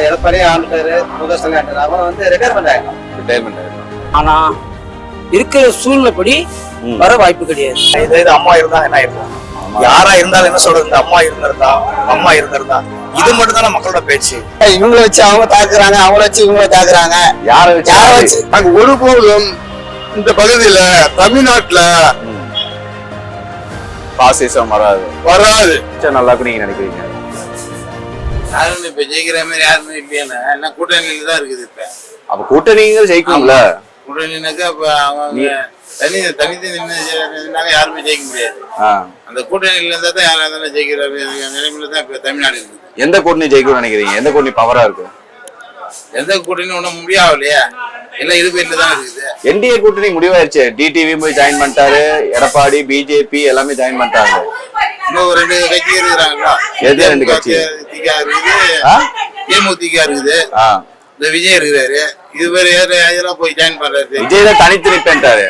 எடப்பாடி அவன் வந்து ரிட்டையர்மெண்ட் ஆயிடும் ரிட்டையர்மெண்ட் ஆயிடும் ஆனா இருக்கிற சூழ்நிலைப்படி. வர வாய்ப்பு கிடையாது. இது இது அம்மா இருந்தா என்ன இருக்கும் யாரா இருந்தாலும் என்ன சொல்றது? இந்த அம்மா இருந்திருந்தா அம்மா இருந்திருந்தா. இது மட்டும் தானே மக்களோட பேச்சு. இவங்களை வச்சு அவங்க தாக்குறாங்க அவங்கள வச்சு இவங்களை தாக்குறாங்க. யாரை வச்சு? யாரை வச்சு? நாங்க ஒருபோதும் இந்த பகுதியில தமிழ்நாட்டுல பாசிசம் வராது. வராது. நல்லா நீங்க நினைக்கிறீங்க. யாருமே இப்ப ஜெயிக்கிற மாதிரி யாருமே இல்லையா எல்லாம் கூட்டணியில தான் இருக்குது இப்ப. அப்ப கூட்டணிங்க ஜெயிக்கும்ல? கூட்டணினாக்கா இப்ப அவங்க தனி தனித்து நின்று யாருமே ஜெயிக்க முடியாது. அந்த கூட்டணியில இருந்தா தான் யாரும் தானே ஜெயிக்கிற நிலைமையில தான் இப்ப தமிழ்நாடு இருக்குது. எந்த கூட்டணி ஜெயிக்கும்னு நினைக்கிறீங்க? எந்த கூட்டணி பவரா இருக்கு? எந்த கூட்டணி ஒண்ணும் முடியாது இல்லையா எல்லாம் இரு பேர்ல தான் இருக்குது. என்டிஏ கூட்டணி முடிவாயிருச்சு. டிடிவி போய் ஜாயின் பண்ணிட்டாரு. எடப்பாடி பிஜேபி எல்லாமே ஜாயின் பண்ணிட்டாங்க. இன்னும் ரெண்டு கட்சி இருக்கிறாங்களா? எது ரெண்டு கட்சி? தேமுதிக இருக்குது. இந்த விஜய் இருக்கிறாரு. இது பேர் யாரு அதெல்லாம் போய் ஜாயின் பண்றாரு விஜய் தான் தனித்து நிப்பேன்ட்டாரு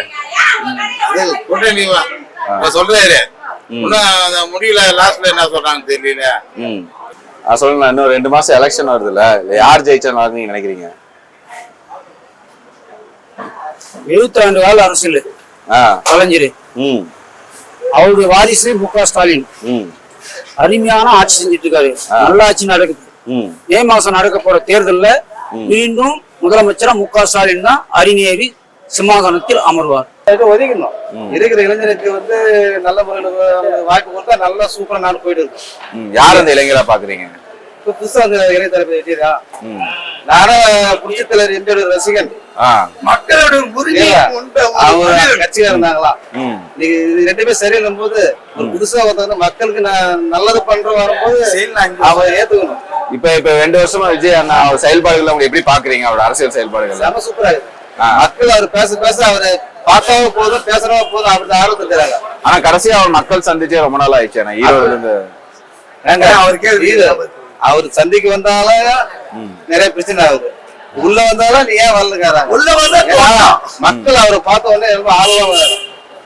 அது கூட்டணி சொல்றாரு. இன்னும் முடியல. லாஸ்ட்ல என்ன சொல்றாங்க தெரியல. சொல்லுங்க இன்னும் ரெண்டு மாசம் எலெக்ஷன் வருதுல்ல இல்ல யார் ஜெயிச்சா நல்லா நீங்க நினைக்கிறீங்க? எழுபத்தி ரெண்டு கால அரசியல் கலைஞர். அவருடைய வாரிசு மு க ஸ்டாலின். அருமையான ஆட்சி செஞ்சுட்டு இருக்காரு நல்ல ஆட்சி நடக்குது. ம். மாசம் நடக்க போற தேர்தல்ல மீண்டும் முதலமைச்சரா மு க ஸ்டாலின் தான் அரிநேறி சிம்மாசனத்தில் அமர்வார். ஒதுக்கணும். இருக்கிற இளைஞருக்கு வந்து நல்ல முறையில் வாய்ப்பு கொடுத்தா நல்லா சூப்பரா நாடு போயிட்டு இருக்கும் யார் அந்த இளைஞரா பாக்குறீங்க? இப்ப புதுசா அந்த இளைஞர் வெட்டியா ம். நானும் புடிச்ச தலைவர் ரசிகன்? ஆ. மக்களோட உரிமை கொண்ட ஒரு அவங்க. கட்சியா இருந்தாங்களா? இன்னைக்கு இது ரெண்டுமே சரியில்லும் போது ஒரு புதுசா மக்களுக்கு நான் நல்லது பண்ற வரும்போது. அவ ஏத்துக்கணும். இப்ப இப்ப ரெண்டு வருஷமா விஜய் அண்ணா அவர் செயல்பாடுகளை அவங்க எப்படி பாக்குறீங்க? அவரோட அரசியல் செயல்பாடுகள் சூப்பரா இருக்கு. மக்கள் அவர் பேச பேச அவரு பார்த்தாவும் போதும் பேசுறவங்க போதும் அப்படி ஆர்வம் இருக்கிறாங்க ஆனா கடைசியா அவர் மக்கள் சந்திச்சே ரொம்ப நாள் ஆயிடுச்சு நான் ஈரோடுல இருந்து. அவருக்கே அவர் சந்திக்கு வந்தாலும் நிறைய பிரச்சனை ஆகுது. உள்ள வந்தாலும் நீ ஏன் வரலங்கிறாங்க. உள்ள வந்தா மக்கள் அவரை பார்த்த உடனே ரொம்ப ஆர்வமா.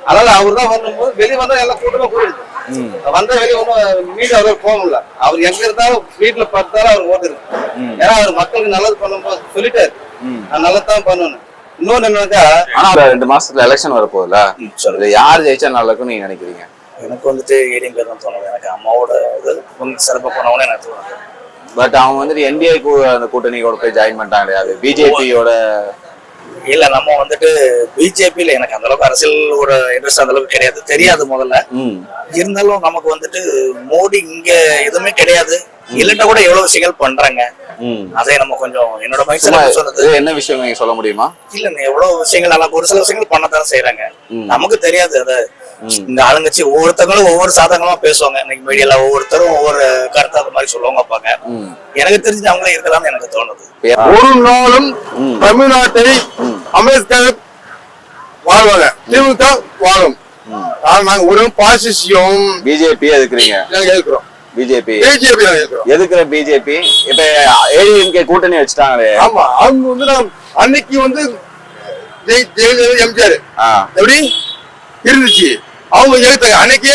அதனால அவர் தான் வரும்போது வெளிய வந்தா எல்லாம் கூட்டமா போயிடுது வந்தா வெளிய ஒன்றும் மீண்டும் அவர் போக முடியல. அவர் எங்க இருந்தாலும் வீட்டுல பார்த்தாலும் அவர் ஓட்டு இருக்கு ஏன்னா அவர் மக்களுக்கு நல்லது பண்ணும்போது சொல்லிட்டாரு. நான் நல்லதான் பண்ணணும் இன்னொன்னு என்னன்னாக்கா ஆனா ஒரு ரெண்டு மாசத்துல எலெக்ஷன் வர போகுதுல இதுல யார் ஜெயிச்சா நல்லா இருக்கும் நீங்க நினைக்கிறீங்க? எனக்கு வந்துட்டு ஏடிஎம் தான் தோணுது. எனக்கு அம்மாவோட இது கொஞ்சம் சிறப்பாக போனவனே எனக்கு தோணுது. பட் அவங்க வந்துட்டு என்டிஏ அந்த கூட்டணியோட போய் ஜாயின் பண்ணிட்டாங்க கிடையாது பிஜேபியோட இல்ல நம்ம வந்துட்டு பிஜேபியில எனக்கு அந்த அளவுக்கு அரசியலோட இன்ட்ரெஸ்ட் அந்த அளவுக்கு கிடையாது. தெரியாது முதல்ல. இருந்தாலும் நமக்கு வந்துட்டு மோடி இங்க எதுவுமே கிடையாது. இல்லைன்னா கூட எவ்வளவு விஷயங்கள் பண்றாங்க. ம். அதை நம்ம கொஞ்சம் என்னோட மைண்ட் இது என்ன விஷயம் நீங்க சொல்ல முடியுமா? இல்ல எவ்வளவு விஷயங்கள் நல்லா ஒரு சில விஷயங்கள் பண்ணத்தான் செய்யறாங்க. நமக்கு தெரியாது அது. இந்த ஆளுங்கட்சி ஒவ்வொருத்தங்களும் ஒவ்வொரு சாதகமா பேசுவாங்க. இன்னைக்கு மீடியால ஒவ்வொருத்தரும் ஒவ்வொரு கருத்து அந்த மாதிரி சொல்லுவாங்க பாப்பாங்க ம். எனக்கு தெரிஞ்சு அவங்களே இருக்கலாம்னு எனக்கு தோணுது. ஒரு நாளும். தமிழ்நாட்டை அம்பேத்கர் வாழ்வாங்க. திமுக வாழும். நாங்க ஒரு பாசிசியம் பிஜேபி எதுக்குறீங்க நாங்க இருக்கிறோம் பிஜேபி பிஜேபி எதுக்குற பிஜேபி இப்ப ஏடிஎம்கே கூட்டணி வச்சுட்டாங்களே. ஆமா அவங்க வந்து நாம் அன்னைக்கு வந்து எம்ஜிஆர். எப்படி? இருந்துச்சு. அவங்க எழுத்தாங்க அன்னைக்கு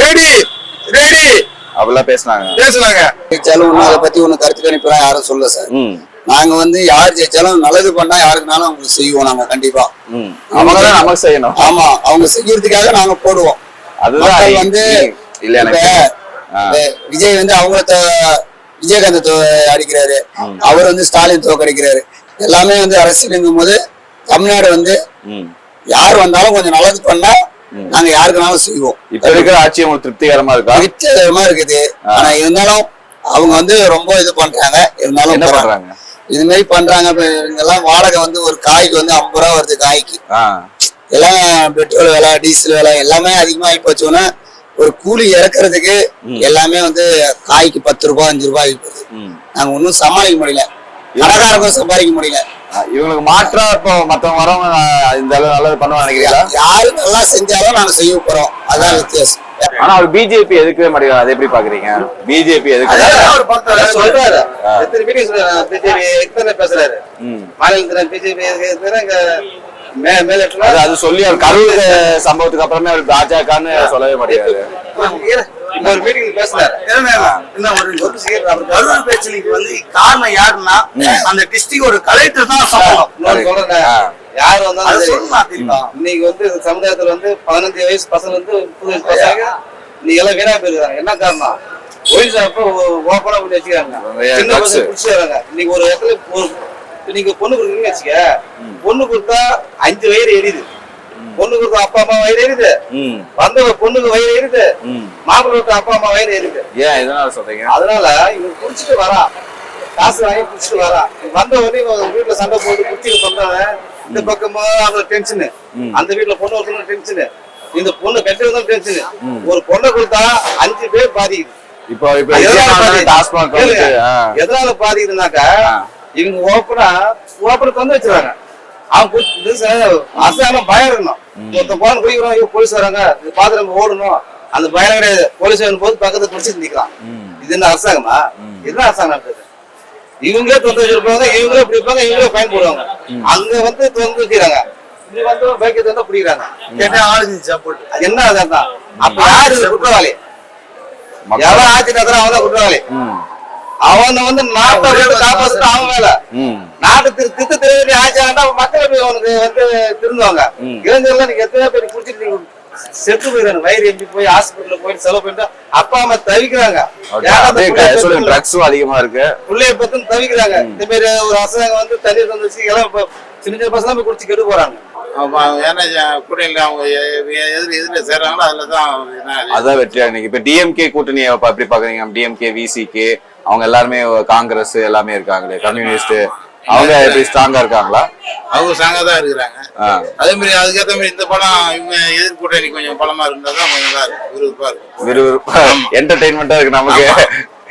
ரெடி ரெடி அப்படிலாம் பேசுனாங்க. பேசுனாங்க. ஜெயிச்சாலும் ஒன்றும் அதை பத்தி ஒன்றும் கருத்து கணிப்பெல்லாம் யாரும் சொல்ல சார். ம். நாங்க வந்து யார் ஜெயிச்சாலும் நல்லது பண்ணா யாருக்குனாலும் அவங்களுக்கு செய்வோம் நாங்க கண்டிப்பா. ம். அவங்க தான் நமக்கு செய்யணும். ஆமா அவங்க செய்யறதுக்காக நாங்க போடுவோம். அதுதான் வந்து இல்ல விஜய் வந்து அவங்கள விஜயகாந்த் தோ- அடிக்கிறாரு. அவர் வந்து ஸ்டாலின் தோக்கடிக்கிறாரு எல்லாமே வந்து அரசியலுங்கும் போது தமிழ்நாடு வந்து யார் வந்தாலும் கொஞ்சம் நல்லது பண்ணா நாங்க யாருக்குனாலும் செய்வோம். இப்ப இருக்கிற ஆட்சி உங்களுக்கு திருப்திகரமா இருக்கா? வித்தியாசமா இருக்குது. ஆனா இருந்தாலும் அவங்க வந்து ரொம்ப இது பண்றாங்க. இருந்தாலும் என்ன. பண்றாங்க? இது மாதிரி பண்றாங்க இவங்கெல்லாம் வாடகை வந்து ஒரு காய்க்கு வந்து ஐம்பது ரூபா வருது காய்க்கு. எல்லாம் பெட்ரோல் விலை டீசல் விலை எல்லாமே அதிகமாகி போச்சோன்னா ஒரு கூலி இறக்குறதுக்கு எல்லாமே வந்து காய்க்கு பத்து ரூபாய் அஞ்சு ரூபாய் ஆகி போகுது. ம். நாங்க ஒன்றும் சமாளிக்க முடியல. கடைக்காரங்களும் சம்பாதிக்க முடியல. இவங்களுக்கு மாற்றா இப்போ மத்தவங்க வரவங்க இந்த அளவு நல்லது பண்ணுவாங்க நினைக்கிறீங்களா? யாரு நல்லா செஞ்சாலும் நாங்க செய்ய போறோம். அதான் வித்தியாசம். ஆனா அவர் பிஜேபி எதுக்கவே மாட்டேங்கிறார் அதை எப்படி பாக்குறீங்க? பிஜேபி எதுக்கு? அவர் சொல்றாரு. எத்தனை மீட்டிங் பிஜேபி எத்தனை பேசுறாரு? ம். மாநிலத்துல பிஜேபி இங்க மே அது அது சொல்லி அவர் கரூர் சம்பவத்துக்கு அப்புறமே அவர் பாஜகன்னு சொல்லவே மாட்டேங்கிறாரு. ஒரு மீட்டிங் பேசினாரு. என்ன ஒரு கரூர் பிரச்சனைக்கு வந்து காரணம் யாருன்னா அந்த டிஸ்ட்ரிக்ட் கலெக்டர் தான் சொல்லணும் இன்னொரு. யார் அது வந்தாலும் இன்னைக்கு வந்து சமுதாயத்துல வந்து பதினஞ்சு வயசு பசங்க வந்து முப்பது வயசு பசங்க நீ எல்லாம் வீணா போயிருக்காங்க. என்ன காரணம்? ஒயின் ஷாப்ப ஓப்பனா பண்ணி வச்சுக்கிறாங்க. சின்ன இன்னைக்கு ஒரு இடத்துல ஒரு நீங்க பொண்ணு கொடுக்குறீங்கன்னு வச்சுக்க பொண்ணு கொடுத்தா அஞ்சு வயிறு எரியுது. பொண்ணு கொடுத்தா அப்பா அம்மா வயிறு எரியுது. வந்த பொண்ணுக்கு வயிறு எரியுது. மாப்பிள்ளை விட்ட அப்பா அம்மா வயிறு எரியுது. ஏன் இதனால சொல்றீங்க? அதனால இவன் குடிச்சிட்டு வரான் காசு வாங்கி குடிச்சிட்டு வரான் வந்த உடனே இவன் வீட்டுல சண்டை போட்டு குடிச்சிட்டு பண்றவன் இந்த பக்கமா அவன் டென்ஷனு அந்த வீட்டுல பொண்ணு ஒருத்தவங்க டென்ஷனு இந்த பொண்ணு கெட்டதும் டென்ஷனு ஒரு பொண்ணை கொடுத்தா அஞ்சு பேர் பாதிக்குது. இப்போ இப்போ எதனால பாதிக்குதுனாக்கா. இவங்க ஓப்பனா ஓப்பனா தந்து வச்சிருக்காங்க அவன் அரசாங்கம் பயம் இருக்கணும் ஒருத்தன் போன குடிக்கிறோம் ஐயோ போலீஸ் வராங்க. இது பார்த்து நம்ம ஓடணும். அந்த பயம் கிடையாது. போலீஸ் வரும்போது பக்கத்துல குடிச்சிட்டு நிக்கலாம். இது என்ன அரசாங்கமா? இதுதான் அரசாங்கம் நடக்குது இவங்களே தொந்து வச்சிருப்பாங்க இவங்களே இப்படி இருப்பாங்க இவங்களே ஃபைன் போடுவாங்க. அங்க வந்து தொந்து வைக்கிறாங்க. இங்க வந்து பைக்கை தந்தா பிடிக்கிறாங்க. கேட்டா ஆளுங்க சப்போர்ட் அது என்ன அதான் அப்ப யாரு குற்றவாளி. எவன் ஆட்சி நடத்துறான் அவன் தான் குற்றவாளி. அவனை வந்து நாட்டை வந்து காப்பாத்துறது அவன் வேலை நாட்டு திரு திட்டு திரும்பி ஆச்சாங்கன்னா மக்கள் போய் அவனுக்கு வந்து திருந்துவாங்க. இளைஞர்லாம் நீங்க எத்தனை பேர் குடிச்சிட்டு நீங்க செத்து போயிடாங்க வயிறு எம்பி போய் ஹாஸ்பிட்டல்ல போயிட்டு செலவு பண்ணிட்டு அப்பா அம்மா தவிக்கிறாங்க. பெத்து- ட்ரக்ஸும் அதிகமா இருக்கு. புள்ளைய பத்துன்னு தவிக்கிறாங்க. இந்த மாதிரி ஒரு அரசாங்கம் வந்து தண்ணீர் தந்து வச்சு எல்லாம் சின்ன சின்ன பசங்க போய் குடிச்சு கெட்டு போறாங்க. ஏன்னா கூட்டணியில அவங்க எ- எ- எதிர் எதிர சேர்றாங்களோ அதுல தான். அதான் வெற்றியா இன்னைக்கு இப்ப டிஎம்கே கூட்டணியை எப்படி பாக்குறீங்க? டிஎம்கே விசிகே அவங்க எல்லாருமே காங்கிரஸ் எல்லாமே இருக்காங்களே கம்யூனிஸ்ட் அவங்க எப்படி ஸ்ட்ராங்கா இருக்காங்களா? அவங்க சாங்கா தான் இருக்கிறாங்க. அதே மாதிரி அதுக்கேற்ற மாதிரி இந்த படம் இவங்க எதிர் கூட்டணி கொஞ்சம் பலமா இருந்தா தான் கொஞ்சம் நல்லா இருக்கும் விறுவிறுப்பா இருக்கும். விறுவிறுப்பா. என்டர்டைன்மெண்டா இருக்கு நமக்கு.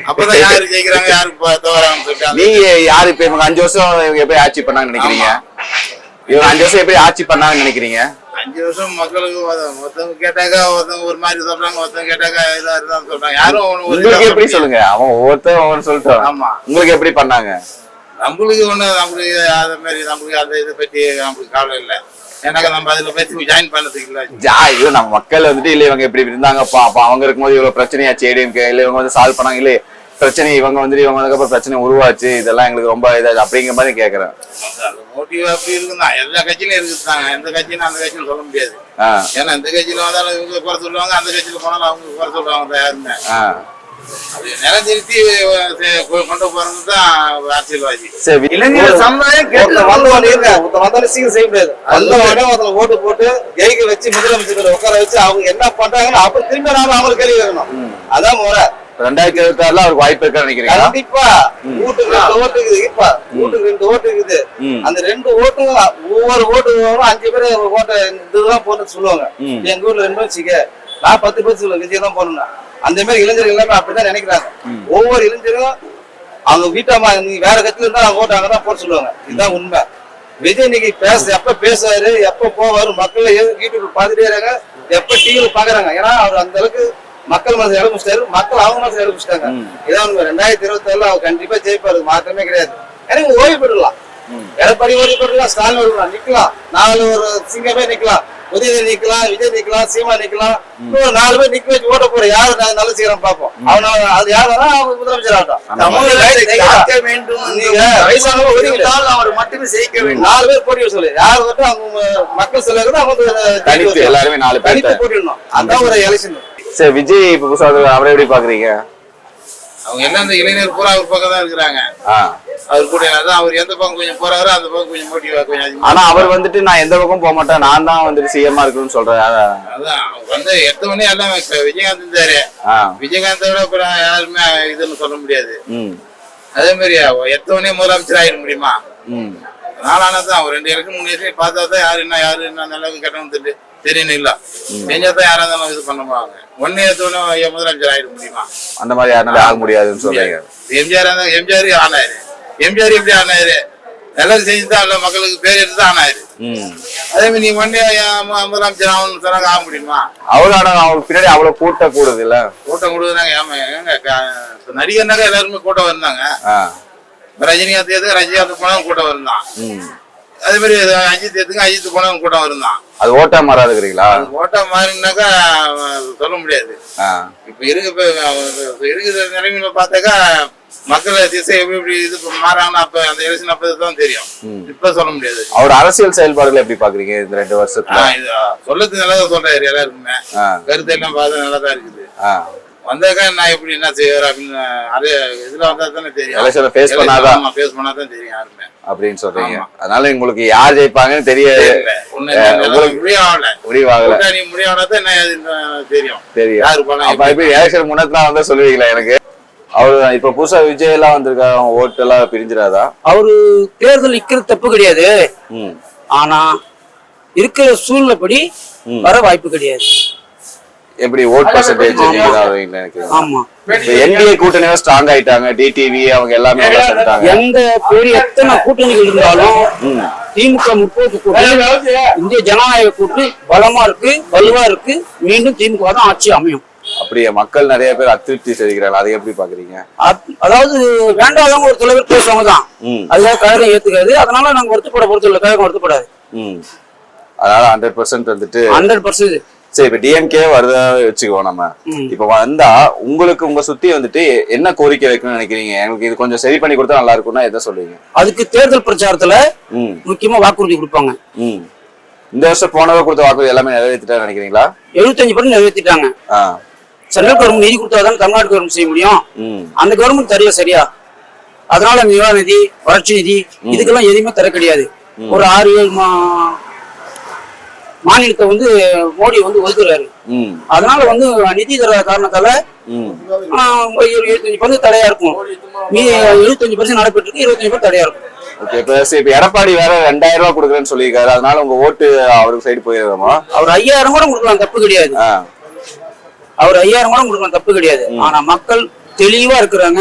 அப்பதான் யாரு ஜெயிக்கிறாங்க யாரு ப- தவறாங்கன்னு சொல்லிட்டு நீங்க யாரு இப்ப இவங்க அஞ்சு வருஷம் எப்படி ஆட்சி பண்ணாங்கன்னு நினைக்கிறீங்க? இவங்க அஞ்சு வருஷம் எப்படி ஆட்சி பண்ணாங்கன்னு நினைக்கிறீங்க? அஞ்சு வருஷம் மக்களுக்கு ஒருத்த- ஒருத்தவங்க கேட்டாக்கா ஒருத்தவங்க ஒரு மாதிரி சொல்றாங்க ஒருத்தவங்க கேட்டாக்கா இதா இருந்தான்னு சொல்றாங்க. யாரும் உங்களுக்கு எப்படி சொல்ல சொல்லுங்க? அவன் ஒவ்வொருத்தன் ஒவ்வொரு சொல்லிட்டோம் ஆமா. உங்களுக்கு எப்படி பண்ணாங்க? நம்மளுக்கு ஒண்ணு நம்மளுக்கு அது மாதிரி நம்மளுக்கு அந்த இதை பத்தி நம்மளுக்கு கவலை இல்லை. ஏன்னாக்கா நம்ம அதுல பத்தி ஜாயின் பண்ணதுக்கு இல்லை. ஜா ஐயோ நம்ம மக்கள் வந்துட்டு இல்ல இவங்க இப்படி இருந்தாங்கப்பா. அப்ப அவங்க இருக்கும்போது இவ்வளவு பிரச்சனையாச்சு ஏடிஎம்கே இல்ல இவங்க வந்து சால்வ் பண்ணாங்க. இல்ல பிரச்சனை இவங்க வந்துட்டு இவங்க அதுக்கப்புறம் பிரச்சனை உருவாச்சு இதெல்லாம் எங்களுக்கு ரொம்ப இதாச்சு அப்படிங்கிற மாதிரி கேக்குறேன். மோட்டிவ் அப்படி இருக்குதான் எல்லா கட்சியிலும் இருக்குதாங்க எந்த கட்சியும் அந்த கட்சியும் சொல்ல முடியாது. ஏன்னா இந்த கட்சியில வந்தாலும் இவங்க குறை சொல்லுவாங்க அந்த கட்சியில போனாலும் அவங்க குறை சொல்லுவாங்க யாருமே. நிலநிறுத்தி கொண்டு போறது தான் அரசியல்வாதி இளைஞர் சமுதாயம் கேட்டு வந்தவன் இருக்க வந்தாலும் சீக்கிரம் செய்ய முடியாது. ஒருத்தன் ஓட்டு போட்டு ஜெயிக்க வச்சு முதலமைச்சர் உட்கார வச்சு அவங்க என்ன பண்றாங்கன்னு அப்புறம் திரும்ப நாம அவங்களுக்கு கேள்வி கேட்கணும். அதான் முறை. ரெண்டாயிரத்தி இருபத்தி ஆறுல அவருக்கு வாய்ப்பு இருக்கான்னு நினைக்கிறீங்களா? கண்டிப்பா. வீட்டுக்கு ரெண்டு ஓட்டு இருக்குது. இப்ப வீட்டுக்கு ரெண்டு ஓட்டு இருக்குது. அந்த ரெண்டு ஓட்டும் ஒவ்வொரு ஓட்டு அஞ்சு பேர் ஓட்டை இதுதான் போட்டு சொல்லுவாங்க. எங்க ஊர்ல ரெண்டு வச்சுக்க. நான் பத்து பேர் சொல்லுவேன் விஜய் தான் போடணும் அந்த மாதிரி இளைஞர்கள் எல்லாமே அப்படிதான் நினைக்கிறாங்க. ஒவ்வொரு இளைஞரும் அவங்க வீட்டம்மா நீ வேற கட்சியில இருந்தா அவங்க ஓட்டு அங்கதான் போட சொல்லுவாங்க. இதுதான் உண்மை. விஜய் இன்னைக்கு பேச எப்ப பேசுவாரு எப்ப போவாரு மக்கள் யூடியூப்ல பாத்துட்டே இருக்காங்க எப்ப டிவில பாக்குறாங்க. ஏன்னா அவர் அந்த அளவுக்கு மக்கள் மனசு இடம் முடிச்சிட்டாரு மக்கள் அவங்க மனசு இடம் முடிச்சிட்டாங்க இதான் ரெண்டாயிரத்தி இருபத்தி ஏழுல அவர் கண்டிப்பா ஜெயிப்பாரு. மாற்றமே கிடையாது. எனக்கு ஓய்வு பெறலாம். எடப்பாடி ஓய்வு பெறலாம் ஸ்டாலின் ஓய்வு நிக்கலாம். நாலு ஒரு சிங்கமே நிக்கலாம். உதயநிதி நிக்கலாம் விஜய் நிக்கலாம் சீமா நிக்கலாம். இன்னும் நாலு பேர் நிக்க வச்சு ஓட்ட போற யாரு நல்ல செய்யறோம் பார்ப்போம் அவன அது யாரு அவங்க முதலமைச்சர் ஆகட்டும் வேண்டும் நீங்க வயசானவங்க. இருந்தால் அவர் மட்டுமே ஜெயிக்க வேண்டும். நாலு பேர் போட்டி சொல்லு. யார் வந்து அவங்க மக்கள் சொல்லுறது அவங்க எல்லாருமே நாலு பேர் போட்டிடணும். அதான் ஒரு எலெக்ஷன் சரி விஜய் இப்ப புதுசா அவரை எப்படி பாக்குறீங்க? அவங்க எல்லாம் இந்த இளைஞர் பூரா அவர் பக்கம் தான் இருக்கிறாங்க. அவர் கூட தான் அவர் எந்த பக்கம் கொஞ்சம் போறாரோ அந்த பக்கம் கொஞ்சம் மோட்டிவா கொஞ்சம் ஆனா அவர் வந்துட்டு நான் எந்த பக்கம் போக மாட்டேன் நான் தான் வந்துட்டு சிஎம்மா இருக்கணும்னு சொல்றேன் அதான். வந்து எடுத்தவொடனே எல்லாம் இப்ப விஜயகாந்த் இருந்தாரு. விஜயகாந்தை விட இப்ப யாருமே இதுன்னு சொல்ல முடியாது. அதே மாதிரி எடுத்தவொடனே முதலமைச்சர் ஆயிட முடியுமா? ம். நாளானா தான் ஒரு ரெண்டு இலக்கு மூணு இலக்கு பார்த்தா தான் யாரு என்ன யாரு என்ன நல்லது கெட்டவங்க தெரியும் தெரியணும் இல்ல செஞ்சா தான் யாரா இருந்தாலும் இது பண்ண போவாங்க ஒன்னே எடுத்தவொடனே முதலமைச்சர் ஆயிட முடியுமா? அந்த மாதிரி யாருனால ஆக முடியாதுன்னு சொல்றீங்க. எம்ஜிஆர் எம்ஜிஆர் ஆனாரு. எம்ஜிஆர் எப்படி ஆனாரு? நல்லது செஞ்சு தான் மக்களுக்கு பேர் எடுத்து தான் அதே மாதிரி நீ ஒன்னே முதலமைச்சர் ஆகணும்னு சொன்னாங்க ஆக முடியுமா? அவ்வளவு ஆனா அவங்களுக்கு பின்னாடி அவ்வளவு கூட்ட கூடுது இல்ல கூட்டம் கொடுக்குறாங்க ஏமா நடிகர்னாக்க எல்லாருமே கூட்டம் வந்தாங்க ரஜினிகாந்த் எது ரஜினிகாந்த் போனாலும் கூட்டம் வந்தான் அதே மாதிரி அஜித் எடுத்துங்க அஜித் போனவங்க கூட்டம் இருந்தான் அது ஓட்டா மாறாதுக்கிறீங்களா ஓட்டா மாறினாக்கா சொல்ல முடியாது. இப்ப இருக்க இருக்கிற நிலைமையில பார்த்தாக்கா மக்களை திசை எப்படி எப்படி இது மாறாங்கன்னா அப்ப அந்த எலெக்ஷன் அப்ப தான் தெரியும். இப்ப சொல்ல முடியாது. அவர் அரசியல் செயல்பாடுகளை எப்படி பாக்குறீங்க இந்த ரெண்டு வருஷத்துல? சொல்லது நல்லா தான் சொல்றாரு எல்லாருக்குமே. கருத்து எல்லாம் பார்த்தா நல்லா தான் இருக்குது. வந்தாக்கா நான் எப்படி என்ன செய்வார் அப்படின்னு அது இதுல வந்தா தானே தெரியும். Election ல face பண்ணாதான். ஆமா ஃபேஸ் பண்ணாதான் தெரியும் யாருமே. அப்படின்னு சொல்றீங்க. அதனால உங்களுக்கு யார் ஜெயிப்பாங்கன்னு தெரிய தெரியல. ஒண்ணு முடியாவல முடிவாகல. கூட்டணி முடியாவனா என்ன தெரியும். தெரியும். யாரு பணம் அப்ப இப்ப எலெக்ஷன் முன்னத்துல வந்து சொல்லுவீங்களா எனக்கு? அவரு இப்ப புதுசா விஜய் எல்லாம் வந்திருக்காரு அவங்க ஓட்டு எல்லாம் பிரிஞ்சிடாதா? அவரு தேர்தல் நிக்கிறது தப்பு கிடையாது. ஆனா இருக்கிற சூழ்நிலைப்படி வர வாய்ப்பு கிடையாது. எப்படி ஓட் பர்சன்டேஜ் ஆமா. என்டிஏ கூட்டணியும் ஸ்ட்ராங் ஆயிட்டாங்க டிடிவி அவங்க எல்லாமே எந்த பெரிய எத்தனை கூட்டணிகள் இருந்தாலும் திமுக முற்போக்கு கூட்டணி இந்திய ஜனநாயக கூட்டணி பலமா இருக்கு வலுவா இருக்கு. மீண்டும் திமுக தான் ஆட்சி அமையும். அப்படியே? மக்கள் நிறைய பேர் அதிருப்தி தெரிவிக்கிறாங்க அதை எப்படி பாக்குறீங்க அத்- அதாவது வேண்டாதவங்க ஒரு தலைவர் பேசுவாங்க தான். அதுக்காக கழகம் ஏத்துக்காது. அதனால நாங்க வருத்தப்பட பொறுத்து இல்லை கழகம் வருத்தப்படாது. ம். அதனால ஹண்ட்ரட் பர்சன்ட் வந்துட்டு ஹண்ட்ரட் பர்சன்ட் சரி இப்ப டிஎம்கே வருதா வச்சுக்குவோம் நம்ம. இப்ப வந்தா உங்களுக்கு உங்க சுத்தி வந்துட்டு என்ன கோரிக்கை வைக்கணும்னு நினைக்கிறீங்க? எனக்கு இது கொஞ்சம் சரி பண்ணி கொடுத்தா நல்லா இருக்கும்னா எதை சொல்லுவீங்க? அதுக்கு தேர்தல் பிரச்சாரத்துல முக்கியமா வாக்குறுதி கொடுப்பாங்க. இந்த வருஷம் போனவ கொடுத்த வாக்குறுதி எல்லாமே நிறைவேற்றிட்டா நினைக்கிறீங்களா? எழுபத்தஞ்சு பர்சன்ட் நிறைவேற்றிட்டாங்க. சென்ட்ரல் கவர்மெண்ட் நிதி கொடுத்தாதான் தமிழ்நாடு கவர்மெண்ட் செய்ய முடியும். அந்த கவர்மெண்ட் தரையா சரியா. அதனால நிவா நிதி வறட்சி நிதி இதுக்கெல்லாம் எதுவுமே தர கிடையாது. ஒரு ஆறு ஏழு மா மாநிலத்தை வந்து மோடி வந்து ஒதுக்குறாரு. அதனால வந்து நிதி தர காரணத்தால எழுபத்தஞ்சு பர்சன்ட் தடையா இருக்கும். மீதி எழுபத்தஞ்சு பர்சன்ட் நடைபெற்றிருக்கு இருபத்தஞ்சு பர்சன்ட் தடையா இருக்கும். ஓகே சரி இப்ப எடப்பாடி வேற ரெண்டாயிரம் ரூபாய் கொடுக்குறேன்னு சொல்லியிருக்காரு. அதனால உங்க ஓட்டு அவருக்கு சைடு போயிருக்கோமா அவர் ஐயாயிரம் கூட கொடுக்கலாம் தப்பு கிடையாது. அவர் ஐயாயிரம் கூட கொடுக்கலாம் தப்பு கிடையாது. ஆனா மக்கள் தெளிவா இருக்கிறாங்க.